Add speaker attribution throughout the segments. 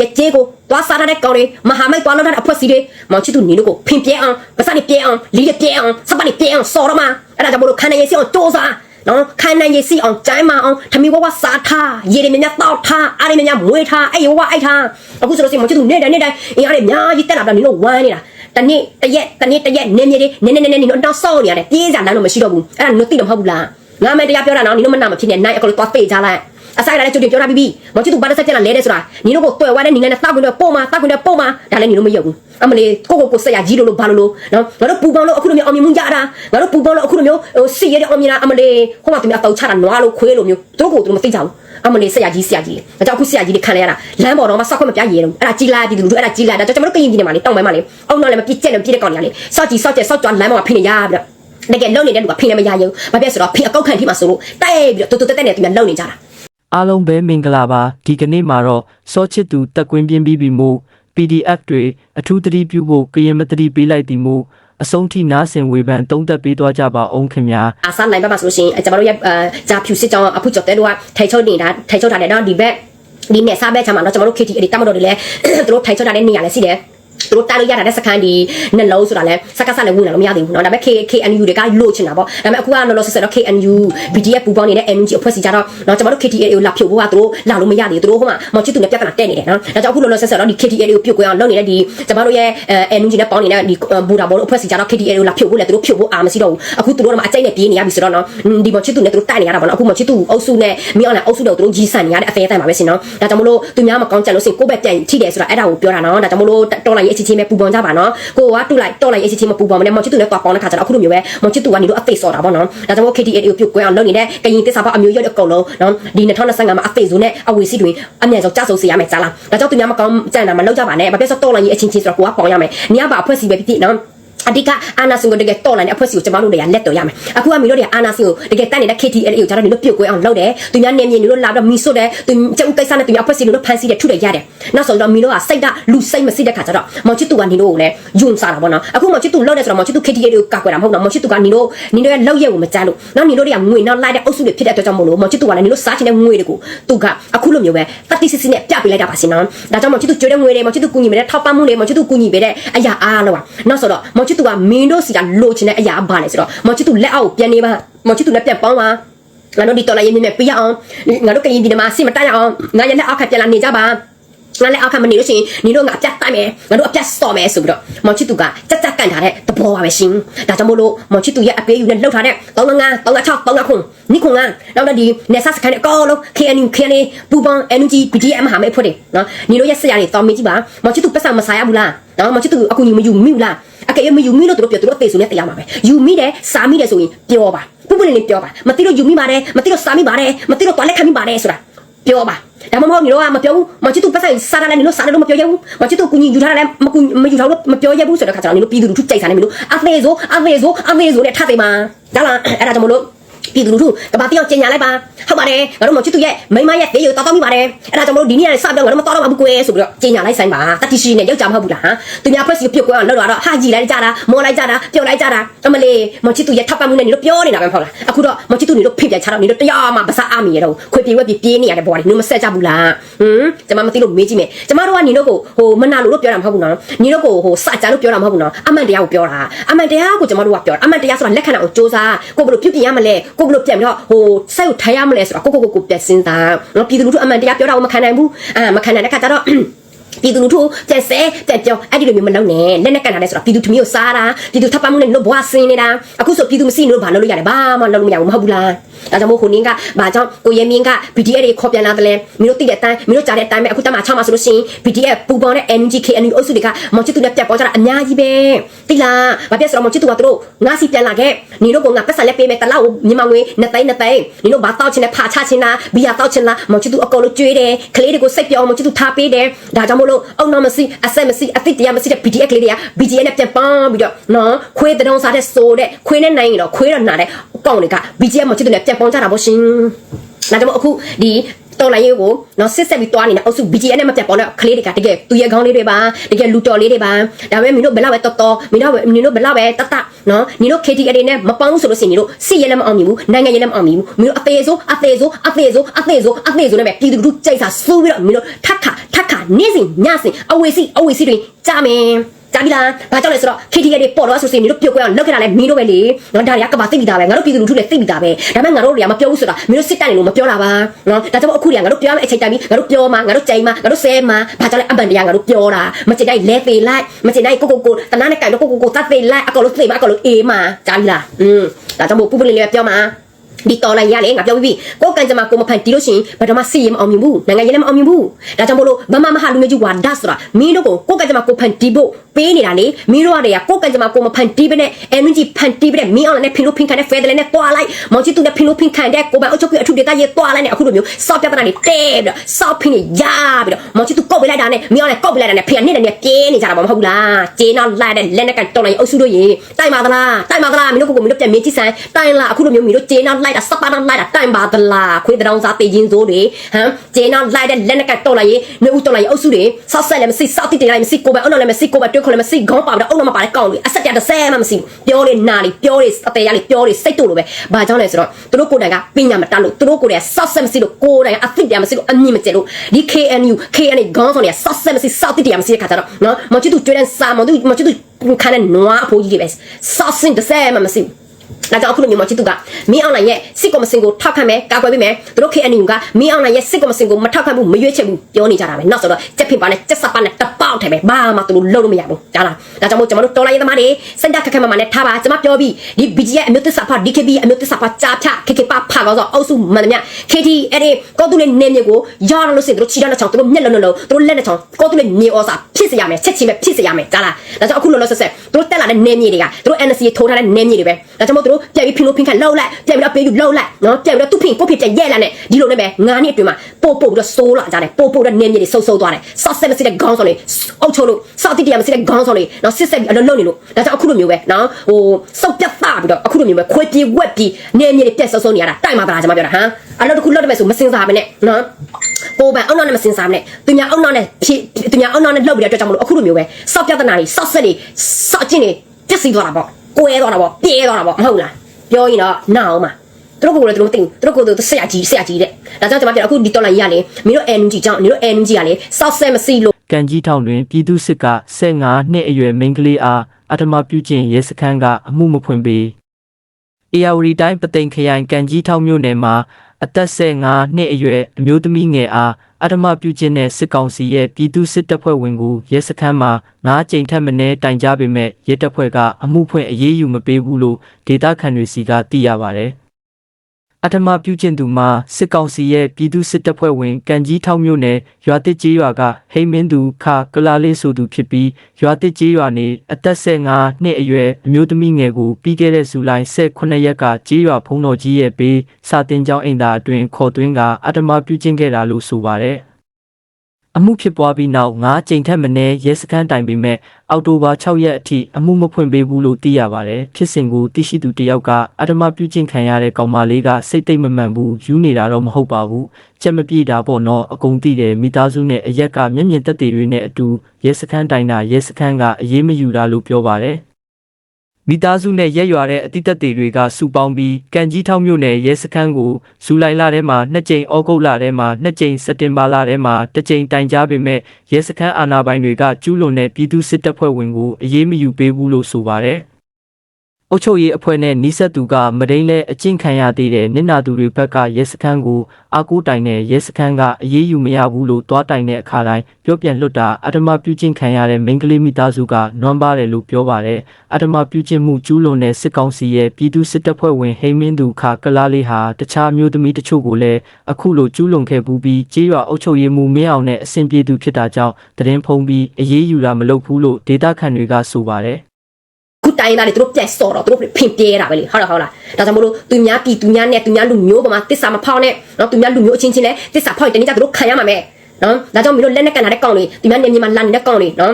Speaker 1: ရဲ့ကျေးကိုသွားစားတဲ့ကောင်တွေမဟာမိတ်သွားလောက်တဲ့အဖွဲ့အစည်းတွေမောင်ချစ်သူနေလို့ကိုဖင်ပြဲအောင်ပစနေပြဲအောင်လီရပြဲအောင်စပနေပြဲအောင်စော်ရမှာအဲ့ဒါကြောင့်မလို့ခန္ဓာရဲ့စီအောင်စူးစားနော်ခိုင်နိုင်ရစီအောင်ကျိုင်းမအောင်ထမီဝဝစားထားရေရမြမြတောက်ထားအားရမြမြမွေးထားအဲ့ဝဝအိုက်ထားအခုဆိုလို့စီမောင်ချစ်သူနေ့တိုင်းနေ့တိုင်းအင်အားတွေအများကြီးတက်လာတာနင်တို့ဝမ်းနေတာတနေ့တရက်တနေ့တရက်နေမြေတွေနေနေနေနေနင်တို့တော့စောင့်နေရတယ်ပြေးစားလမ်းတော့မရှိတော့ဘူးအဲ့ဒါနင်တို့သိတော့မဟုတ်ဘူးလားငါမတရားပြောတာနော်နင်တို့မနာမဖြစ်နဲ့နိုင်အကလို့သွားဖေးကြလိုက် အဆိုင်လာတဲ့ကျုပ်တွေပြောတာပြီးပြီမောင်ချစ်သူဘာတစ်ဆက်ကျက်လာလဲတဲ့ဆိုတာညီတို့ကိုတွေ့ဝါတဲ့ညီနဲ့တောက်ခွင့်တော့ပို့မှာတောက်ခွင့်တော့ပို့မှာဒါလည်းညီတို့မယုံဘူးအမလေးကိုကိုကိုဆက်ရကြီးလို့လို့ဘာလို့လို့နော်ငါတို့ပူပေါင်းလို့အခုလိုမျိုးအောင်မြင်မှုရတာငါတို့ပူပေါင်းလို့အခုလိုမျိုးဟိုစီရတဲ့အောင်မြင်တာအမလေးဟိုမှာသူများတောက်ချတာနွားလို့ခွေးလို့မျိုးသူတို့ကိုသူတို့မသိကြဘူးအမလေးဆက်ရကြီးဆက်ရကြီးဒါကြောင့်အခုဆက်ရကြီးတွေခံရရတာလမ်းပေါ်တော့မှစောက်ခွင့်မပြရဲတော့အဲ့ဒါကြီးလာပြီလူတို့အဲ့ဒါကြီးလာဒါကြောင့်ကျွန်တော်တို့ကရင်ကြီးနေမှာလေတောင်းပိုင်းမှာလေအောင်တော့လည်းမပြစ်ကျက်လည်းပြစ်တဲ့ကောင်တွေကလေစောက်ကြီးစောက်ကျက်စောက်ကြွလမ်းပေါ်မှာဖိနေရပြီးတော့တကယ်လုံနေတဲ့လူကဖိနေမရဘူး။ဘာဖြစ်ဆိုတော့ဖိအကောက်ခံထိမှာဆိုလို့တဲ့ပြီးတော့တူတူတက်တက်နဲ့သူများလုံနေကြတာ
Speaker 2: အားလုံးပဲမင်္ဂလာပါဒီကနေ့မှာတော့စောချစ်သူတက်ကွင်းပြင်းပြီးပြီမို့ PDF တွေအထူးသတိပြုဖို့ကရင်မသတိပေးလိုက်သည်မို့အဆုံးထိနားဆင်ဝေဖန်တုံးသက်ပေးသွားကြပါအောင်ခင်ဗျာ
Speaker 1: အာဆာနိုင်ဘက်မှာဆိုလို့ရှိရင်အဲကျွန်တော်တို့ရဲ့အဲဂျာဖြူစစ်ကြောင်းအခုကျော်တဲတို့ကထိုင်ချုပ်နေတာထိုင်ချုပ်ထားတယ်နော်ဒီဘက်ဒီနဲ့စားဘက်ချမ်းမှာတော့ကျွန်တော်တို့ KT တွေတတ်မတော်တွေလည်းသူတို့ထိုင်ချုပ်ထားတဲ့နေရာလည်းရှိတယ် သူတို့တားလို့ရတာတဲ့စကန်ဒီနှလုံးဆိုတာလဲစကားစလည်းဝင်လာလို့မရသေးဘူးเนาะဒါပေမဲ့ K KNU တွေကလို့ချင်တာပေါ့ဒါပေမဲ့အခုကလောလောဆယ်ဆယ်တော့ KNU BDF ပူပေါင်းနေတဲ့ NUG အဖွဲ့စီကြတော့เนาะကျွန်တော်တို့ KTA ကိုလာဖြုတ်ဖို့ကသူတို့လာလို့မရသေးဘူးသူတို့ဟိုမှာမော်ချစ်သူနဲ့ပြဿနာတက်နေတယ်เนาะဒါကြောင့်အခုလောလောဆယ်ဆယ်တော့ဒီ KTA ကိုပြုတ်ကွင်းအောင်လုပ်နေတဲ့ဒီကျွန်တော်တို့ရဲ့ NUG နဲ့ပေါင်းနေတဲ့ဒီဘူတာဘောတို့အဖွဲ့စီကြတော့ KTA ကိုလာဖြုတ်ဖို့လဲသူတို့ဖြုတ်ဖို့အာမရှိတော့ဘူးအခုသူတို့ကမှအကြိုက်နဲ့ပြေးနေရပြီဆိုတော့เนาะဒီမော်ချစ်သူနဲ့သူတို့တိုက်နေရတာပေါ့เนาะအခုမော်ချစ်သူအုပ်စုနဲ့မြောင်းလည်းအုပ်စုတော့သူတို့ကြီးဆန်နေရတဲ့အသေးအတိုင်းပါပဲစင်เนาะဒါကြောင့်မလို့သူများမကောင်းကြလို့စင်ကိုယ့်ဘက်ပြန်ထိတယ်ဆိုတာအဲ့ဒါကိုပြောတာเนาะဒါကြောင့်မလို့တော်လိုက်ရဲ့အ ချင်းချင်းပဲပူပေါင်းကြပါနော်ကိုကတူလိုက်တော်လိုက်ရဲ့အချင်းချင်းမပူပေါင်းမနဲ့မော်ချစ်သူနဲ့တွားပေါင်းတဲ့ခါကျတော့အခုလိုမျိုးပဲမော်ချစ်သူကနေတော့အသိစော်တာပေါ့နော်ဒါကြောင့်မို့ KTA ကိုပြုတ်ကွဲအောင်လုပ်နေတဲ့ကရင်တစ္ဆာပေါအမျိုးရွက်အကုန်လုံးနော်ဒီ2025မှာအသိဆိုနဲ့အဝေစီတွေအမြန်ဆုံးကြဆုံးစေရမယ်ကြားလားဒါကြောင့်သူများမကောင်းကြံတာမလုပ်ကြပါနဲ့ဘာဖြစ်ဆိုတော်လိုက်ရဲ့အချင်းချင်းဆိုတော့ကိုကပေါင်းရမယ်။နေရပါအဖွဲ့စီပဲဖြစ်ဖြစ်နော် အဓိကအာနာစင်ကိုတကယ်တော်လာတဲ့အဖွဲ့စီကိုကျွန်တော်တို့တွေကလက်တော်ရမယ်အခုကမီတို့တွေကအာနာစင်ကိုတကယ်တက်နေတဲ့ KTL ကိုကျွန်တော်တို့ပြုတ်ကွဲအောင်လုပ်တယ်သူများနေမြင်တို့လာတော့မီဆွတ်တယ်သူကျုပ်ကိစ္စနဲ့သူများအဖွဲ့စီတို့ဖန်စီတယ်ထုတယ်ရတယ်နောက်ဆိုတော့မီတို့ကစိတ်ကလူစိတ်မစိတဲ့ခါကျတော့မောင်ချစ်သူကနေတို့ကိုလည်းယွန်စားတာပေါ့နော်အခုမောင်ချစ်သူလောက်တယ်ဆိုတော့မောင်ချစ်သူ KTL ကိုကာကွယ်တာမဟုတ်တော့မောင်ချစ်သူကနေတို့နေတို့ရဲ့လောက်ရက်ကိုမကြားလို့နော်နေတို့တွေကငွေနောက်လိုက်တဲ့အုပ်စုတွေဖြစ်တဲ့အတွက်ကြောင့်မလို့မောင်ချစ်သူကလည်းနေတို့စားချင်တဲ့ငွေတွေကိုသူကအခုလိုမျိုးပဲတတိစစ်စစ်နဲ့ပြပေးလိုက်တာပါရှင်နော်ဒါကြောင့်မောင်ချစ်သူကြွေးတဲ့ငွေတွေမောင်ချစ်သူကူညီပေးတဲ့ထောက်ပံ့မှုတွေမောင်ချစ်သူကူညီပေးတဲ့အရာအားလုံးပါနောက်ဆိုတော့မောင်ချစ်သူကမင်းတို့စီကလိုချင်တဲ့အရာဘာလဲဆိုတော့မော်ချီတူလက်အောက်ပြန်နေပါမော်ချီတူလက်ပြန်ပေါင်းပါငါတို့ဒီတော်လာရေးမြင်ပြရအောင်ငါတို့ကရင်ပြည်မှာစိမတတ်ရအောင်ငါရလက်အောက်ခပြန်လာနေကြပါငါလည်းအောက်ခမနေလို့ရှိရင်ညီတို့ငါအပြတ်တိုက်မယ်ငါတို့အပြတ်စော်မယ်ဆိုပြီးတော့မော်ချီတူကကြက်ကြက်ကန်ထားတဲ့သဘောပါပဲရှင်ဒါကြောင့်မို့လို့မော်ချီတူရဲ့အပေးယူနဲ့လှုပ်ထားတဲ့35 36 39နိခုံကနောက်တော့ဒီနေဆာစကန်အကောလုံး KNU KNA ပူပန် NUG BDM မဟာမိတ်ဖွဲ့တယ်နော်ညီတို့ရဲ့ဆရာတွေတောင်းမေးကြည့်ပါမော်ချီတူပတ်စံမစားရဘူးလားနော်မော်ချီတူအခုညီမယူမိဘူးလားအ ကယ်၍မယူမိလို့တို့ပြောသူတို့အသေးဆိုနဲ့တရားမှာပဲယူမိတယ်စားမိတယ်ဆိုရင်ပြောပါပုပ်ပုလေးလေးပြောပါမသိလို့ယူမိပါတယ်မသိလို့စားမိပါတယ်မသိလို့တွားလက်ခံမိပါတယ်ဆိုတာပြောပါဒါမှမဟုတ်ညီတို့ကမပြောဘူးမချစ်သူပတ်ဆိုင်စားတယ်လည်းညီတို့စားတယ်လို့မပြောရဘူးမချစ်သူကူညီယူထားတယ်လည်းမကူမယူထားလို့မပြောရဘူးဆိုတဲ့ခါကျတော့ညီတို့ပြည်သူလူထုကြိုက်စားနေမလို့အသေးဆိုအသေးဆိုအသေးဆိုနဲ့ထပ်သေးမှာဒါလားအဲ့ဒါကြောင့်မလို့ ပြည်သူလူထုကဘာပြောင်းကျင်ညာလိုက်ပါဟုတ်ပါတယ်ငါတို့မချစ်သူရဲ့မိမရဲ့တေးရတောက်တောက်မိပါတယ်အဲ့ဒါကြောင့်မလို့ဒီနေ့ကနေစပြောင်းငါတို့မတော်တော့ဘူးကွယ်ဆိုပြီးတော့ကျင်ညာလိုက်ဆိုင်ပါတတိရှိနဲ့ယောက်ျားမဟုတ်ဘူးလားဟမ်သူများဖွဲ့စီပြုတ်ကွယ်အောင်လောက်တော့ဟာကြီးလိုက်ကြတာမော်လိုက်ကြတာပြုတ်လိုက်ကြတာအမလေးမချစ်သူရဲ့ထပ်ပတ်မှုနဲ့ညီတို့ပြောနေတာပဲမဟုတ်လားအခုတော့မချစ်သူညီတို့ဖိပြန်ချတော့ညီတို့တရားမှပစားအမိရတော့ခွေပြေဝက်ပြေပြေးနေရတဲ့ဘဝတွေညီတို့မဆက်ကြဘူးလားဟမ်ကျွန်မမသိလို့မေးကြည့်မယ်ကျွန်မတို့ကညီတို့ကိုဟိုမနာလို့လို့ပြောတာမဟုတ်ဘူးနော်ညီတို့ကိုဟိုစကြလို့ပြောတာမဟုတ်ဘူးနော်အမှန်တရားကိုပြောတာအမှန်တရားကိုကျွန်မတို့ကပြောတာအမှန်တရားဆိုတာလက်ခံတာကိုစ조사ကိုဘယ်လိုပြုတ်ပြင်ရမလဲကိုဘယ်လိုပြန်ပြီးတော့ဟိုစိုက်ကိုထိုင်ရမလဲဆိုတော့ကိုကိုကိုကိုပြက်စင်းတာနော်ပြည်သူလူထုအမှန်တရားပြောတာကိုမခံနိုင်ဘူးအာမခံနိုင်တဲ့ခါကျတော့ ပြည်သူလူထုပြန်ဆဲပြန်ပြောအဲ့ဒီလိုမျိုးမလုပ်နဲ့လက်နဲ့ကန်ထားတဲ့ဆိုတာပြည်သူထမီးကိုစားတာပြည်သူထပ်ပတ်မှုနဲ့တို့ဘွားဆင်းနေတာအခုဆိုပြည်သူမရှိနေလို့ဘာလုပ်လို့ရလဲဘာမှလုပ်လို့မရဘူးမဟုတ်ဘူးလားဒါကြောင့်မို့ခုနင်းကဘာကြောင့်ကိုရဲမင်းက BDF တွေခေါ်ပြန်လာတယ်လဲမင်းတို့သိတဲ့အတိုင်းမင်းတို့ကြားတဲ့အတိုင်းပဲအခုတမ6မှာဆိုလို့ရှိရင် BDF ပူပေါင်းတဲ့ NG KNU အုပ်စုတွေကမော်ချစ်သူနဲ့ပြတ်ပေါ်ကြတာအများကြီးပဲသိလားဘာဖြစ်ဆိုတော့မော်ချစ်သူကတို့ငါစီပြန်လာခဲ့နေတို့ကငါပတ်စံလက်ပေးမယ်တလောက်မြန်မာငွေနှစ်သိန်းနှစ်သိန်းနေတို့ဘာတောက်ချင်လဲဖာချချင်လားဘီယာတောက်ချင်လားမော်ချစ်သူအကုန်လုံးကြွေးတယ်ကလေးတွေကိုစိတ်ပြောအောင်မော်ချစ်သူထားပေးတယ်ဒါကြောင့်မို့လို့အုံနောက်မစီအဆက်မစီအသိတရားမစီတဲ့ BDF ကလေးတွေက BGN နဲ့ပြန်ပန်းပြီးတော့နော်ခွေးတုံးစားတဲ့ဆိုတဲ့ခွေးနဲ့နိုင်ရင်တော့ခွေးတော့နာတဲ့ကောင်းတွေက BGN မော်ချစ်သူနဲ့ပြန်ပန်းကြတာပေါ့ရှင်ဒါကြောင့်မို့အခုဒီ တော်လိုင်းရေးကိုနော်စစ်ဆက်ပြီးတွားနေတဲ့အုပ်စု BGN နဲ့မပြတ်ပေါ်တဲ့ကလေးတွေကတကယ်သူရဲ့ခေါင်းလေးတွေပါတကယ်လူတော်လေးတွေပါဒါပေမဲ့မင်းတို့ဘယ်လောက်ပဲတော်တော်မင်းတို့မင်းတို့ဘယ်လောက်ပဲတတ်တနော်ညီတို့ KTL တွေနဲ့မပေါင်းဘူးဆိုလို့ရှိရင်ညီတို့စစ်ရဲလည်းမအောင်မြင်ဘူးနိုင်ငံရေးလည်းမအောင်မြင်ဘူးမင်းတို့အသေးဆိုးအသေးဆိုးအသေးဆိုးအသေးဆိုးအသေးဆိုးနဲ့ပဲပြည်သူလူထုကြိတ်စာစိုးပြီးတော့မင်းတို့ထက်ခါထက်ခါနေ့စဉ်ညစဉ်အဝေစီအဝေစီတွေကြားမင်း ကြားပြီလားဘာကြောင့်လဲဆိုတော့ KTL တွေပေါ်တော့ဆိုစင်မျိုးတို့ပြုတ်ကွဲအောင်လုပ်ခဲ့တာလဲမင်းတို့ပဲလေနော်ဒါတွေကကဘာသိပြီးသားပဲငါတို့ပြည်သူလူထုလည်းသိပြီးသားပဲဒါပေမဲ့ငါတို့တွေကမပြောဘူးဆိုတာမင်းတို့စစ်တပ်နေလို့မပြောတာပါနော်ဒါကြောင့်အခုတွေကငါတို့ပြောရမယ့်အချိန်တိုင်းပြီးငါတို့ပြောမှာငါတို့ကြိမ်မှာငါတို့ဆဲမှာဘာကြောင့်လဲအပန်တရားငါတို့ပြောတာမချင်တိုင်းလဲသေးလိုက်မချင်တိုင်းကိုကိုကိုတနာနဲ့ကြိုင်တော့ကိုကိုကိုတတ်သေးလိုက်အကောင်လို့သိမှာအကောင်လို့အေးမှာကြားပြီလားอืมဒါကြောင့်မို့ပူပလင်းလေးပြောမှာ ဒီတော်လိုက်ရလေငါပြောပြီးပြီကိုကန်ကြမှာကိုမဖန်တီးလို့ရှိရင်ဘာတော့မှစီရင်မအောင်မြင်ဘူးနိုင်ငံရေးလည်းမအောင်မြင်ဘူးဒါကြောင့်မို့လို့ဗမာမဟာလူမျိုးကြီးဝါဒဆိုတာမင်းတို့ကိုကိုကန်ကြမှာကိုဖန်တီးဖို့ပေးနေတာလေမင်းတို့ကတည်းကကိုကန်ကြမှာကိုမဖန်တီးဘဲနဲ့ energy ဖန်တီးဘဲနဲ့မင်းအောင်နဲ့ဖင်လို့ဖင်ခံတဲ့ feather နဲ့တွားလိုက်မောင်ချီတူနဲ့ဖင်လို့ဖင်ခံတဲ့ကိုပိုင်အုပ်ချုပ်ကြီးအထူးဒေတာရေးတွားလိုက်နဲ့အခုလိုမျိုးစောက်ပြဿနာတွေတဲပြီးတော့စောက်ဖင်နေရပြီးတော့မောင်ချီတူကုတ်ပေးလိုက်တာနဲ့မင်းအောင်နဲ့ကုတ်ပေးလိုက်တာနဲ့ဖင်နဲ့နဲ့ပြေးနေကြတာမဟုတ်လားကျေးနောက်လိုက်တဲ့လက်နဲ့ကန်တော်လိုက်အုပ်စုတို့ရေတိုင်ပါသလားတိုင်ပါသလားမင်းတို့ကိုကိုမင်းတို့ပြန်မင်းကြည့်စမ်းတိုင်လားအခုလိုမျိုးမင်းတို့ကျေးနောက်လိုက်တာစပါတော့လိုက်တာတိုင်ပါသလားခွေးတောင်စားတေးချင်းစိုးတွေဟမ်ကျေးနောက်လိုက်တဲ့လက်နဲ့ကန်တော်လိုက်ရေနှုတ်တော်လိုက်အုပ်စုတွေစောက်ဆက်လည်းမရှိစောက်တိတယ်လည်းမရှိကိုပိုင်အုပ်လည်းမရှိကိုပိုင်တွဲခေါ်လည်းမရှိခေါင်းပါတော့အုပ်တော့မပါတဲ့ကောင်းတွေအဆက်ပြတ်တဲ့ဆဲမှမရှိပြောလေနာလေပြောလေအသေးရလေပြောလေစိတ်တို့လိုပဲဘာကြောင့်လဲဆိုတော့သူတို့ကိုယ်တိုင်ကပညာမတတ်လို့သူတို့ကိုယ်တိုင်စောက်ဆက်မရှိလို့ကိုယ်တိုင်အသိတရားမရှိလို့အမြင်မကျလို့ဒီ KNU KNA ခေါင်းဆောင်တွေကစောက်ဆက်မရှိစောက်တိတရားမရှိတဲ့ခါကျတော့နော်မချစ်သူကျွေးတဲ့စာမသူမချစ်သူခံတဲ့နွားအဖိုးကြီးတွေပဲစောက်စင်တဲ့ဆဲမှမရှိဘူး ဒါကြောင့်အခုလိုမျိုးမချစ်သူကမင်းအွန်လိုင်းရဲ့စစ်ကောမစင်ကိုထောက်ခံမယ်ကာကွယ်ပေးမယ်သူတို့ KNU ကမင်းအွန်လိုင်းရဲ့စစ်ကောမစင်ကိုမထောက်ခံဘူးမရွေးချယ်ဘူးပြောနေကြတာပဲနောက်ဆိုတော့ကြက်ဖြစ်ပါနဲ့ကြက်စပ်ပါနဲ့တပေါက်ထဲပဲဘာမှသူတို့လုပ်လို့မရဘူးကြားလားဒါကြောင့်မို့ကျွန်တော်တို့တော်လိုင်းရေးသမားတွေစင်တာခက်ခက်မမနဲ့ထားပါကျွန်မပြောပြီးဒီ BG ရဲ့အမျိုးသစ္စာဖ DKB အမျိုးသစ္စာဖကြားဖြ KK ပဖကောဆိုအုပ်စုမှန်သမျှ KT အဲ့ဒီကောသူလေးနေမြေကိုရအောင်လို့စင်သူတို့ချီတော့တဲ့ချောင်းသူတို့မျက်လုံးလုံးသူတို့လက်နဲ့ချောင်းကောသူလေးမြေဩစာဖြစ်စေရမယ်ချက်ချင်းပဲဖြစ်စေရမယ်ကြားလားဒါကြောင့်အခုလောလောဆယ်ဆယ်သူတို့တက်လာတဲ့နေမြေတွေကသူတို့ NC ထိုးထားတဲ့နေမြေတွေပဲဒါကြောင့်မို့သူတို့ပြန်ပြီးဖင်လို့ဖင်ခန့်လှုပ်လိုက်ပြန်ပြီးတော့ပေးယူလှုပ်လိုက်နော်ပြန်ပြီးတော့သူ့ဖင်ကိုဖင်ပြန်ရဲလာနဲ့ဒီလိုနဲ့ပဲငါးနှစ်အတွင်းမှာပို့ပို့ပြီးတော့စိုးလာကြတယ်ပို့ပို့တဲ့နေမြေတွေဆုပ်ဆုပ်သွားတယ်ဆော့ဆက်မစစ်တဲ့ခေါင်းဆောင်တွေအုပ်ချုပ်လို့စောက်တိတရားမစစ်တဲ့ခေါင်းဆောင်တွေနော်စစ်ဆက်ပြီးအလုံးလုံးနေလို့ဒါကြောင့်အခုလိုမျိုးပဲနော်ဟိုစောက်ပြတ်သားပြီးတော့အခုလိုမျိုးပဲခွေပြေဝက်ပြီးနေမြေတွေပြက်ဆုပ်ဆုပ်နေရတာတိုက်မှာပါလားကျွန်မပြောတာဟမ်အလုပ်တစ်ခုလုပ်တယ်မယ်ဆိုမစင်စားမနဲ့နော်ကိုပန်အုံနောက်နဲ့မစင်စားမနဲ့သူများအုံနောက်နဲ့ဖြစ်သူများအုံနောက်နဲ့လှုပ်ပြီးတဲ့အတွက်ကြောင့်မလို့အခုလိုမျိုးပဲစောက်ပြဿနာတွေစောက်ဆက်တွေစောက်ကျင်တွေပြက်စီသွားတာပေါ့ ကိုဲသွားတာပေါ့ပြေးသွားတာပေါ့မဟုတ်လားပြောရင်တော့နာအောင်ပါသူတို့ကိုယ်လည်းသူတို့သိသူတို့ကိုယ်သူဆရာကြီးဆရာကြီးတဲ့ဒါကြောင့်ကျွန်မပြောအခုဒီတော်လိုင်းရလေမင်းတို့ NG ကြောင့်မင်းတို့ NG ကလေစောက်ဆက်မစီလို့
Speaker 2: ကံကြီးထောင်တွင်ပြည်သူစစ်က15နှစ်အရွယ်မိန်းကလေးအားအထမပြုကျင့်ရဲစခန်းကအမှုမဖွင့်ပေ။အေယာဝတီတိုင်းပသိမ်ခရိုင်ကံကြီးထောင်မြို့နယ်မှာအသက်15နှစ်အရွယ်အမျိုးသမီးငယ်အား အထမပြုကျင့်တဲ့စစ်ကောင်စီရဲ့ပြည်သူစစ်တပ်ဖွဲ့ဝင်ကိုရဲစခန်းမှာ9ကြိမ်ထက်မနည်းတိုင်ကြားပေမဲ့ရဲတပ်ဖွဲ့ကအမှုဖွင့်အရေးယူမပေးဘူးလို့ဒေသခံတွေစီကသိရပါတယ်။ အထမပြုကျင့်သူမှာစစ်ကောင်စီရဲ့ပြည်သူစစ်တပ်ဖွဲ့ဝင်ကံကြီးထောက်မြို့နယ်ရွာတစ်ကြီးရွာကဟိမင်းသူခကလာလေးဆိုသူဖြစ်ပြီးရွာတစ်ကြီးရွာနေအသက်15နှစ်အရွယ်အမျိုးသမီးငယ်ကိုပြီးခဲ့တဲ့ဇူလိုင်18ရက်ကကြီးရွာဖုံတော်ကြီးရဲ့ဘေးစာတင်ကျောင်းအိမ်သာအတွင်ခေါ်သွင်းကအထမပြုကျင့်ခဲ့တာလို့ဆိုပါတယ် အမှုဖြစ်ပွားပြီးနောက်9ကြိမ်ထက်မနည်းရဲစခန်းတိုင်ပေမဲ့အောက်တိုဘာ6ရက်အထိအမှုမဖွင့်ပေးဘူးလို့သိရပါတယ်ဖြစ်စဉ်ကိုသိရှိသူတယောက်ကအဓမ္မပြုကျင့်ခံရတဲ့ကောင်မလေးကစိတ်သိမ့်မမှန်ဘူးယူနေတာတော့မဟုတ်ပါဘူးချက်မပြေတာပေါ့နော်အကုန်သိတယ်မိသားစုနဲ့အရက်ကမျက်မြင်သက်သေတွေနဲ့အတူရဲစခန်းတိုင်တာရဲစခန်းကအရေးမယူတာလို့ပြောပါတယ် မိသားစုနဲ့ရက်ရွာတဲ့အတိတ်သက်သေတွေကစုပေါင်းပြီးကံကြီးထောက်မြို့နယ်ရဲစခန်းကိုဇူလိုင်လထဲမှာနှစ်ကြိမ်ဩဂုတ်လထဲမှာနှစ်ကြိမ်စက်တင်ဘာလထဲမှာတစ်ကြိမ်တိုင်ကြားပေမဲ့ရဲစခန်းအာဏာပိုင်တွေကကျူးလွန်တဲ့ပြည်သူစစ်တပ်ဖွဲ့ဝင်ကိုအရေးမယူပေးဘူးလို့ဆိုပါတယ် အုတ်ချုပ်ရေးအဖွဲ့နဲ့နီးစပ်သူကမဒိန်လဲအကျင့်ခံရသေးတဲ့နစ်နာသူတွေဘက်ကရဲစခန်းကိုအာကိုတိုင်နဲ့ရဲစခန်းကအရေးယူမရဘူးလို့တွားတိုင်တဲ့အခါတိုင်းပြောပြန်လွတ်တာအထမပြုကျင့်ခံရတဲ့မိန်းကလေးမိသားစုကနွမ်းပါတယ်လို့ပြောပါတယ်အထမပြုကျင့်မှုကျူးလွန်တဲ့စစ်ကောင်စီရဲ့ပြည်သူစစ်တပ်ဖွဲ့ဝင်ဟိမင်းသူခကလာလေးဟာတခြားမျိုးသမီးတချို့ကိုလည်းအခုလိုကျူးလွန်ခဲ့ပူးပြီးကြေးရွာအုပ်ချုပ်ရေးမှုမင်းအောင်နဲ့အဆင်ပြေသူဖြစ်တာကြောင့်တရင်ဖုံးပြီးအရေးယူတာမလုပ်ဘူးလို့ဒေတာခန်တွေကဆိုပါတယ်
Speaker 1: ခု တိုင်းသားတွေသူတို့ပြက်စော်တော့သူတို့ဖင်ပြဲတာပဲလေဟုတ်လားဟုတ်လားဒါကြောင့်မို့လို့သူများပြည်သူများနဲ့သူများလူမျိုးပေါ်မှာတစ္ဆာမဖောက်နဲ့နော်သူများလူမျိုးအချင်းချင်းလဲတစ္ဆာဖောက်ရင်တနေ့ကျသူတို့ခံရမှာမယ်နော်ဒါကြောင့်မင်းတို့လက်နဲ့ကန်လာတဲ့ကောင်တွေသူများနေမြေမှာလန်နေတဲ့ကောင်တွေနော်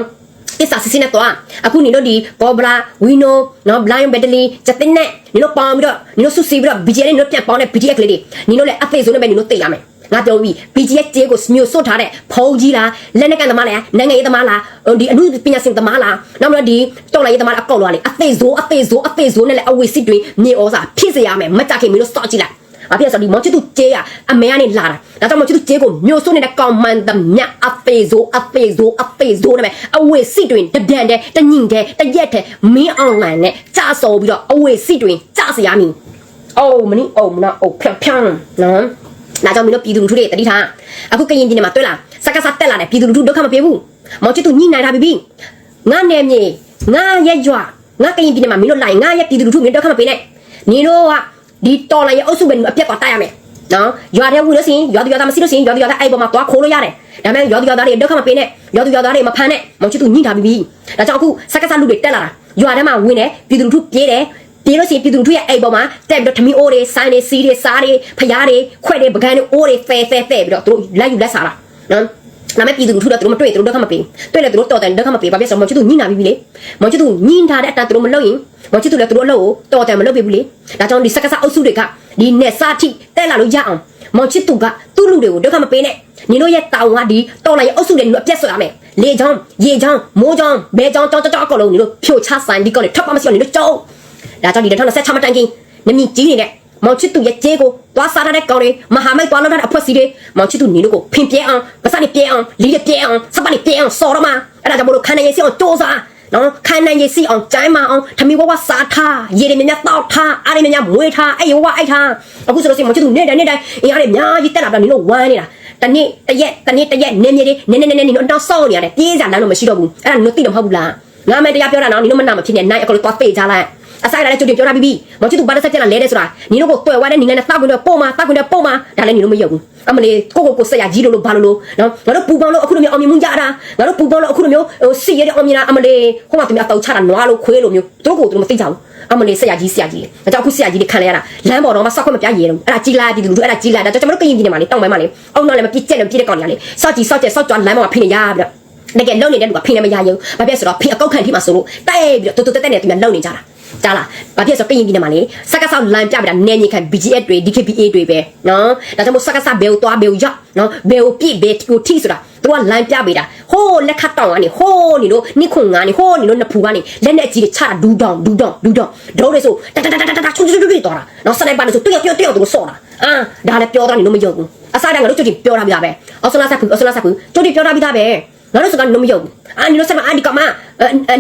Speaker 1: တစ္ဆာစစ်စစ်နဲ့တော့အခုနေတို့ဒီဘောဘလာဝီနိုနော်ဘလိုင်းဘက်တလီချက်တင်နဲ့နေတို့ပေါင်းပြီးတော့နေတို့ဆုစီပြီးတော့ BGL နေတို့ပြန်ပေါင်းတဲ့ BGL ကလေးတွေနေတို့လည်းအသေးဆုံးနဲ့ပဲနေတို့သိရမယ် ငါပြောပြီး BG ရဲ့ကြေးကိုမျိုးစွတ်ထားတဲ့ဖုံးကြီးလားလက်နက်ကန်သမားလားနိုင်ငံရေးသမားလားဒီအမှုပညာရှင်သမားလားနောက်ပြီးတော့ဒီတော်လိုင်းရေးသမားအကောက်လွားလေအသေးစိုးအသေးစိုးအသေးစိုးနဲ့လည်းအဝေစစ်တွေမြေဩစာဖြစ်စေရမယ်မကြခင်မင်းတို့စော့ကြည့်လိုက်အဖေဆိုဒီမောင်ချစ်သူကြေးရအမေကနေလာတာဒါကြောင့်မောင်ချစ်သူကြေးကိုမျိုးစွတ်နေတဲ့ကောင်မန်သမြအသေးစိုးအသေးစိုးအသေးစိုးနဲ့အဝေစစ်တွေတဒန်တဲ့တညင်တဲ့တရက်တဲ့မင်းအွန်လိုင်းနဲ့ကြာစော်ပြီးတော့အဝေစစ်တွေကြာစရာမင်းအိုးမနီအိုးမနာအိုးဖြန့်ဖြန့်နော် ဒါကြောင့်မင်းတို့ပြည်သူလူထုတွေတတိထားအခုကရင်ပြည်နယ်မှာတွေ့လားစကားစားတက်လာတယ်ပြည်သူလူထုဒုက္ခမပြေဘူးမောင်ချစ်သူညှိနိုင်တာပြီငါနယ်မြေငါရဲ့ကြွငါကရင်ပြည်နယ်မှာမင်းတို့လိုက်ငါရဲ့ပြည်သူလူထုမင်းဒုက္ခမပေးနဲ့နင်တို့ကဒီတော်လိုက်ရဲ့အုပ်စုပဲအပြတ်သွားတိုက်ရမယ်နော်ရွာတဲ့ဝင်လို့ရှိရင်ရွာသူရွာသားမရှိလို့ရှိရင်ရွာသူရွာသားအဲ့ပေါ်မှာသွားခိုးလို့ရတယ်ဒါပေမဲ့ရွာသူရွာသားတွေဒုက္ခမပေးနဲ့ရွာသူရွာသားတွေမဖမ်းနဲ့မောင်ချစ်သူညှိထားပြီဒါကြောင့်အခုစကားစားလူတွေတက်လာတာရွာထဲမှာဝင်တယ်ပြည်သူလူထုပြေးတယ် ပြေးလို့ရှိရင်ပြည်သူလူထုရဲ့အိမ်ပေါ်မှာတက်ပြီးတော့ထမင်းအိုးတွေဆိုင်တွေစီးတွေစားတွေဖျားတွေခွက်တွေပကန်းတွေအိုးတွေဖဲဖဲဖဲပြီးတော့သူတို့လက်ယူလက်စားတာနော်နာမည်ပြည်သူလူထုတော့သူတို့မတွေ့သူတို့ဒုက္ခမပေးတွေ့လေသူတို့တော်တယ်ဒုက္ခမပေးဘာဖြစ်ဆိုမောင်ချစ်သူညှိနာပြီလေမောင်ချစ်သူညှိထားတဲ့အတန်သူတို့မလုပ်ရင်မောင်ချစ်သူလည်းသူတို့အလုပ်ကိုတော်တယ်မလုပ်ပေးဘူးလေဒါကြောင့်ဒီစက္ကစအုပ်စုတွေကဒီနဲ့စားထိတက်လာလို့ရအောင်မောင်ချစ်သူကသူ့လူတွေကိုဒုက္ခမပေးနဲ့ညီတို့ရဲ့တောင်းကဒီတော်လိုက်ရဲ့အုပ်စုတွေညီတို့အပြတ်ဆွရမယ်လေချောင်းရေချောင်းမိုးချောင်းဘဲချောင်းကြောင်းကြောင်းအကုန်လုံးညီတို့ဖြိုချဆိုင်ဒီကောက်တွေထပ်ပါမရှိအောင်ညီတို့ကြောက် ဒါကြောင့်ဒီ2026မတိုင်ခင်နမီကြီးနေတဲ့မောင်ချစ်သူရဲ့ကျေးကိုသွားစားတဲ့ကောင်တွေမဟာမိတ်သွားလောက်တဲ့အဖွဲ့အစည်းတွေမောင်ချစ်သူညီတို့ကိုဖင်ပြဲအောင်ပစနေပြဲအောင်လီရပြဲအောင်စပနေပြဲအောင်စော်ရမှာအဲ့ဒါကြောင့်မလို့ခန္ဓာရည်စီအောင်စ조사နော်ခိုင်းနိုင်ရစီအောင်ကျိုင်းမအောင်ထမီဝဝစားထားရေတွေမြများတောက်ထားအားတွေများမွေးထားအဲ့ဝဝအိုက်ထားအခုဆိုလို့ရှိရင်မချစ်သူနေ့တိုင်းနေ့တိုင်းအင်အားတွေအများကြီးတက်လာတော့နင်တို့ဝမ်းနေတာတနေ့တရက်တနေ့တရက်နေမြေတွေနေနေနေနေနင်တို့တောက်ဆော့နေရတယ်ပြေးစားလမ်းတော့မရှိတော့ဘူးအဲ့ဒါနင်တို့သိတော့မဟုတ်ဘူးလားငါမတရားပြောတာနော်နင်တို့မနာမဖြစ်နဲ့နိုင်အကောင်တော့သေးကြလိုက် အဆိုင်လာတဲ့ကျုပ်တွေပြောတာပြီးပြီမချစ်သူဘာတစ်ဆက်ပြက်လာလဲတဲ့ဆိုတာညီတို့ကိုတွေ့ဝါတဲ့ညီနဲ့တောက်ကွင်းတော့ပုံမှာတောက်ကွင်းတော့ပုံမှာဒါလည်းညီတို့မယုံဘူးအမလေးကိုကိုကိုဆက်ရကြီးလို့လို့ဘာလို့လို့နော်ငါတို့ပူပေါင်းလို့အခုလိုမျိုးအောင်မြင်မှုရတာငါတို့ပူပေါင်းလို့အခုလိုမျိုးဟိုစီရတဲ့အောင်မြင်တာအမလေးဟိုမှာသူများတောက်ချတာနွားလို့ခွေးလို့မျိုးသူတို့ကိုသူတို့မသိကြဘူးအမလေးဆက်ရကြီးဆက်ရကြီးဒါကြောင့်အခုဆက်ရကြီးတွေခံလဲရတာလမ်းပေါ်တော့မှစောက်ခွင့်မပြရဲတော့အဲ့ဒါကြီးလာပြည်သူလူထုအဲ့ဒါကြီးလာဒါကြောင့်ကျွန်တော်တို့ကရင်ပြည်နယ်မှာလေတောင်းပိုင်းမှာလေအောင်တော့လည်းမပြစ်ကျက်လည်းပြစ်တဲ့ကောင်တွေကလေစောက်ကြီးစောက်ကျက်စောက်ကြွလမ်းပေါ်မှာဖိနေရပြီးတော့တကယ်လုံနေတဲ့လူကဖိနေမရရင်ဘာဖြစ်ဆိုတော့ဖိအကောက်ခံထိမှာဆိုလို့တဲ့ပြီးတော့တူတူတက်တက်နဲ့သူများလုံနေကြတာ ကြားလားဘာဖြစ်ဆိုကရင်ပြည်နယ်မှာလေစက်ကဆောက်လမ်းပြပြတာနေမြေခံ BGF တွေ DKBA တွေပဲနော်ဒါကြောင့်မို့စက်ကဆောက်ဘယ်ကိုသွားဘယ်ကိုရောက်နော်ဘယ်ကိုပြည့်ဘယ်ကိုထိဆိုတာသူကလမ်းပြပေးတာဟိုးလက်ခတ်တောင်ကနေဟိုးနေလို့နိခွန်ငါနေဟိုးနေလို့နဖူကနေလက်နဲ့ကြီးတွေချတာဒူးတောင်ဒူးတောင်ဒူးတောင်ဒိုးတွေဆိုတတတတတတချွတ်ချွတ်ချွတ်သွားတာနော်စနိုက်ပါလို့ဆိုတွရောက်တွရောက်သူတို့ဆော့တာအာဒါလည်းပြောတော့နေလို့မယုံဘူးအစားတန်းငါတို့ကြွကြည့်ပြောထားပြီးသားပဲအော်ဆလာဆက်ဖူအော်ဆလာဆက်ဖူကြွကြည့်ပြောထားပြီးသားပဲငါတို့စကားလုံးမယုံဘူးအာညီတို့ဆက်မအာဒီကမ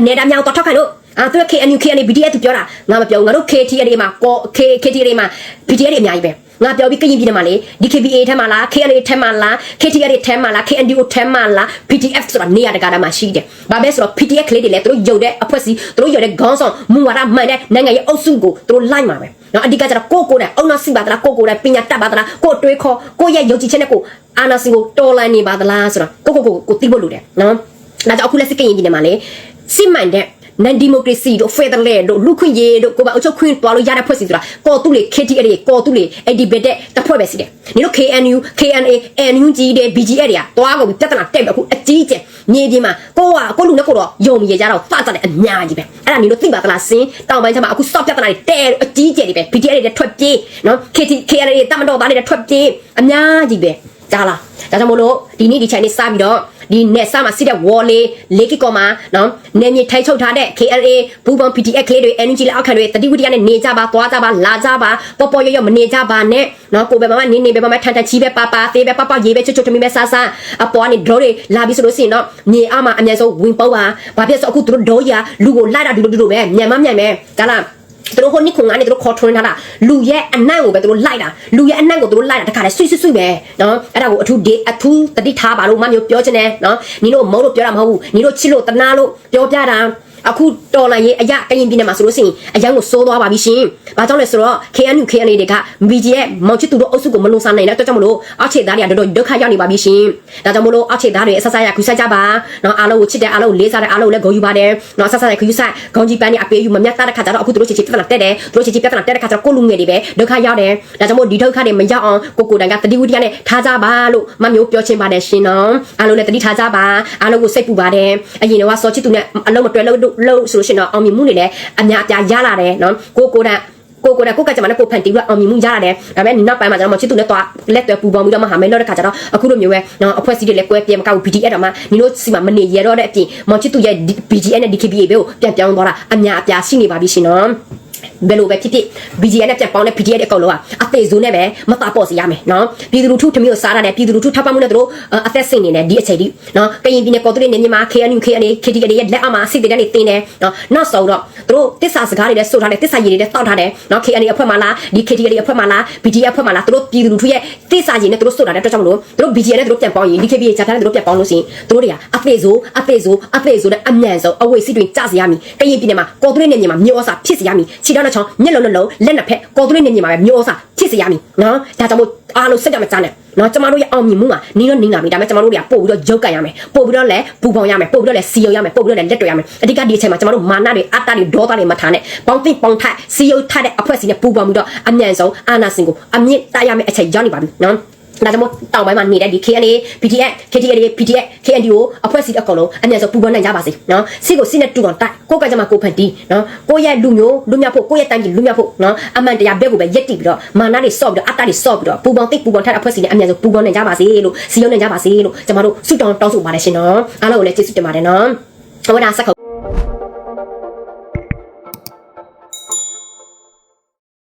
Speaker 1: နေတာမြောင်တော့ထောက်ခိုင်းလို့ အာသူက KNU KNU BDS သူပြောတာငါမပြောဘူးငါတို့ KTA တွေမှာကော K KTA တွေမှာ BDS တွေအများကြီးပဲငါပြောပြီးကရင်ပြည်နယ်မှာလေ DKBA ထဲမှာလား KNA ထဲမှာလား KTA တွေထဲမှာလား KNDO ထဲမှာလား PDF ဆိုတာနေရာတကာတာမှာရှိတယ်။ဘာပဲဆိုတော့ PDF ကလေးတွေလည်းသူတို့ယုံတဲ့အဖွဲ့အစည်းသူတို့ယုံတဲ့ခေါင်းဆောင်မူဝါဒမှန်တဲ့နိုင်ငံရေးအုပ်စုကိုသူတို့လိုက်မှာပဲ။နော်အဓိကကျတော့ကိုကိုနဲ့အုံနာစီပါတလားကိုကိုနဲ့ပညာတတ်ပါတလားကိုတွေးခေါ်ကိုရဲ့ယုံကြည်ချက်နဲ့ကိုအာနာစီကိုတော်လန်နေပါသလားဆိုတော့ကိုကိုကိုကိုသိဖို့လိုတယ်နော်။ဒါကြောင့်အခုလက်စစ်ကရင်ပြည်နယ်မှာလေစစ်မှန်တဲ့ နန်ဒီမိုကရေစီတို့ဖက်ဒရယ်တို့လူခွင့်ရေးတို့ကိုပါအုပ်ချုပ်ခွင့်တွားလို့ရတဲ့ဖွဲ့စည်းဆိုတာကော်တူလေ KTA တွေကော်တူလေအဲ့ဒီဘက်တဲ့တစ်ဖွဲ့ပဲရှိတယ်။နင်တို့ KNU KNA NUG တွေ BGF တွေကတွားကုန်ပြဿနာတက်ပြီအခုအကြီးကျယ်မြေပြင်မှာကိုကကိုလူနဲ့ကိုတော့ယုံမြင်ကြတော့ဖတ်တယ်အများကြီးပဲ။အဲ့ဒါနင်တို့သိပါသလားစင်းတောင်ပိုင်းကျမှအခုစော့ပြဿနာတွေတဲအကြီးကျယ်တွေပဲ BGF တွေထွက်ပြေးနော် KT KNA တွေတမတော်သားတွေထွက်ပြေးအများကြီးပဲ။ကြားလား။ဒါကြောင့်မို့လို့ဒီနေ့ဒီချိန်လေးစပြီးတော့ ဒီ net ဆာမှာစစ်တဲ့ wall လေးလေးကီကောမှာနော်နေမြေထိုင်ချုပ်ထားတဲ့ KLA ဘူပေါင်း PTX ကလေးတွေ energy လက်အောက်ခံတွေတတိဝတိယနဲ့နေကြပါသွားကြပါလာကြပါပေါ်ပေါ်ရရမနေကြပါနဲ့နော်ကိုပဲမမနေနေပဲမမထန်ထန်ချီပဲပါပါသေးပဲပပရေးပဲချွတ်ချွတ်ထမီပဲဆာဆာအပေါ်ကနေ draw တွေလာပြီးဆိုလို့ရှိရင်တော့မြေအမအမြန်ဆုံးဝင်ပေါက်ပါဘာဖြစ်ဆိုအခုတို့ draw ရလူကိုလိုက်တာဒီလိုဒီလိုပဲမြန်မမြန်ပဲဒါလား သူတို့ဟိုနိခုန်ကနေသူတို့ခေါ်ထွန်းထားတာလူရဲ့အနံ့ကိုပဲသူတို့လိုက်တာလူရဲ့အနံ့ကိုသူတို့လိုက်တာတခါတည်းဆွိဆွိဆွိပဲနော်အဲ့ဒါကိုအထူးဒေအထူးတတိထားပါလို့မမျိုးပြောချင်တယ်နော်ညီတို့မုန်းလို့ပြောတာမဟုတ်ဘူးညီတို့ချစ်လို့တနာလို့ပြောပြတာ အခုတော်လိုင်းရေးအရာကရင်ပြည်နယ်မှာဆိုလို့ရှိရင်အရန်ကိုစိုးသွားပါပြီရှင်။ဘာကြောင့်လဲဆိုတော့ KNU KNA တွေက MBG ရဲ့မောင်ချစ်သူတို့အုပ်စုကိုမလုံစားနိုင်တဲ့အတွက်ကြောင့်မလို့အောက်ခြေသားတွေကတော်တော်ဒုက္ခရောက်နေပါပြီရှင်။ဒါကြောင့်မလို့အောက်ခြေသားတွေအဆဆရခူးဆိုင်ကြပါ။နော်အားလုံးကိုချစ်တဲ့အားလုံးကိုလေးစားတဲ့အားလုံးကိုလည်းဂုဏ်ယူပါတယ်။နော်ဆဆရခူးဆိုင်ဂုံကြီးပန်းတွေအပေးယူမမြတ်တဲ့ခါကျတော့အခုတို့ချစ်ချစ်ပြဿနာတက်တယ်။တို့ချစ်ချစ်ပြဿနာတက်တဲ့ခါကျတော့ကိုလူငယ်တွေပဲဒုက္ခရောက်တယ်။ဒါကြောင့်မို့ဒီဒုက္ခတွေမရောက်အောင်ကိုကိုတိုင်ကတတိဝတိယနဲ့ထားကြပါလို့မမျိုးပြောချင်ပါတယ်ရှင်နော်။အားလုံးလည်းတတိထားကြပါ။အားလုံးကိုစိတ်ပူပါတယ်။အရင်တော့စောချစ်သူနဲ့အလုံးမတွဲလို့လို့ဆိုလို့ရှင်တော့အောင်မြင်မှုတွေလည်းအများအပြားရလာတယ်နော်ကိုကိုတန်ကိုကိုနဲ့ကိုကကြမှာနဲ့ကိုဖန်တီပြီးတော့အောင်မြင်မှုရရတယ်ဒါပေမဲ့နောက်ပိုင်းမှာကျွန်တော်မချစ်သူနဲ့တော့လက်တွဲပူပေါင်းပြီးတော့မှဟာမဲလို့တဲ့ခါကျတော့အခုလိုမျိုးပဲနော်အဖွဲ့အစည်းတွေလည်းကွဲပြဲမကောက်ဘူး BDS တော့မှညီတို့စီမှာမနေရတော့တဲ့အပြင်မချစ်သူရဲ့ BGN နဲ့ DKBA ကိုပြန်ပြောင်းသွားတာအများအပြားရှိနေပါပြီရှင်နော် ဘယ်လိုပဲဖြစ်ဖြစ် BGN နဲ့ပြန်ပေါင်းတဲ့ BDS အကောင်လုံးကအသေးစိုးနဲ့ပဲမသားပေါ့စီရမယ်နော်ပြည်သူလူထုထမျိုးစားရတယ်ပြည်သူလူထုထောက်ပံ့မှုနဲ့တို့အသက်စိတ်နေတယ်ဒီအချိန်ဒီနော်ကရင်ပြည်နယ်ကော်တူရီနေမြန်မာ KNU KNA KTK ရဲ့လက်အောက်မှာစစ်တဲ့နေတင်းတယ်နော်နောက်ဆုံးတော့တို့တစ္ဆာစကားတွေလည်းဆိုထားတယ်တစ္ဆာရည်တွေလည်းတောက်ထားတယ်နော် KNA အဖွဲ့မှလားဒီ KTK အဖွဲ့မှလား BDS အဖွဲ့မှလားတို့ပြည်သူလူထုရဲ့တစ္ဆာရည်နဲ့တို့ဆိုထားတဲ့အတွက်ကြောင့်မလို့တို့ BGN နဲ့တို့ပြန်ပေါင်းရင် DKB ဂျာပြန်နဲ့တို့ပြန်ပေါင်းလို့ရှိရင်တို့တွေကအသေးစိုးအသေးစိုးအသေးစိုးနဲ့အမြန်ဆုံးအဝိစစ်တွေကြစီရမည်ကရင်ပြည်နယ်မှာကော်တူရီနေမြန်မာမြို့အစားဖြစ်စီရမည်ခြေထောက်နဲ့ချောင်းမျက်လုံးနှလုံးလက်နှစ်ဖက်ကော်တူရီနေမြန်မာပဲမြို့အစားဖြစ်စီရမည်နော်ဒါကြောင့်မို့အားလုံးစက်ကြမကြနဲ့နော်ကျမတို့ရဲ့အောင်မြင်မှုမှာနင်းတော့နင်းလာပြီဒါပေမဲ့ကျမတို့တွေကပို့ပြီးတော့ရုပ်ကန်ရမယ်ပို့ပြီးတော့လည်းပူပေါင်းရမယ်ပို့ပြီးတော့လည်းစီယုံရမယ်ပို့ပြီးတော့လည်းလက်တွေ့ရမယ်အဓိကဒီအချိန်မှာကျမတို့မာနတွေအတ္တတွေဒေါသတွေမထားနဲ့ပေါင်းသိပေါင်းထစီယုံထတဲ့အဖွဲ့အစည်းနဲ့ပူပေါင်းပြီးတော့အမြန်ဆုံးအာနာစင်ကိုအမြင့်တိုက်ရမယ်အချိန်ရောက်နေပါပြီနော် ဒါကြောင့်မို့တောင်ပိုင်းမှာနေတဲ့ဒီ KNA PTX KTK PTX KNDO အဖွဲ့အစည်းအကုန်လုံးအမြန်ဆုံးပူးပေါင်းနိုင်ကြပါစေနော်စီကိုစီနဲ့တူအောင်တိုက်ကိုကကြမှာကိုဖန်တီးနော်ကိုရဲ့လူမျိုးလူမျိုးဖို့ကိုရဲ့တိုင်းပြည်လူမျိုးဖို့နော်အမှန်တရားဘက်ကိုပဲရက်တည်ပြီးတော့မာနတွေဆော့ပြီးတော့အတ္တတွေဆော့ပြီးတော့ပူပေါင်းသိပူပေါင်းထတဲ့အဖွဲ့အစည်းနဲ့အမြန်ဆုံးပူးပေါင်းနိုင်ကြပါစေလို့စီယုံနိုင်ကြပါစေလို့ကျွန်တော်တို့ဆုတောင်းတောင်းဆိုပါတယ်ရှင်နော်အားလုံးကိုလည်းကျေးဇူးတင်ပါတယ်နော်ဟောဒါဆက်ခု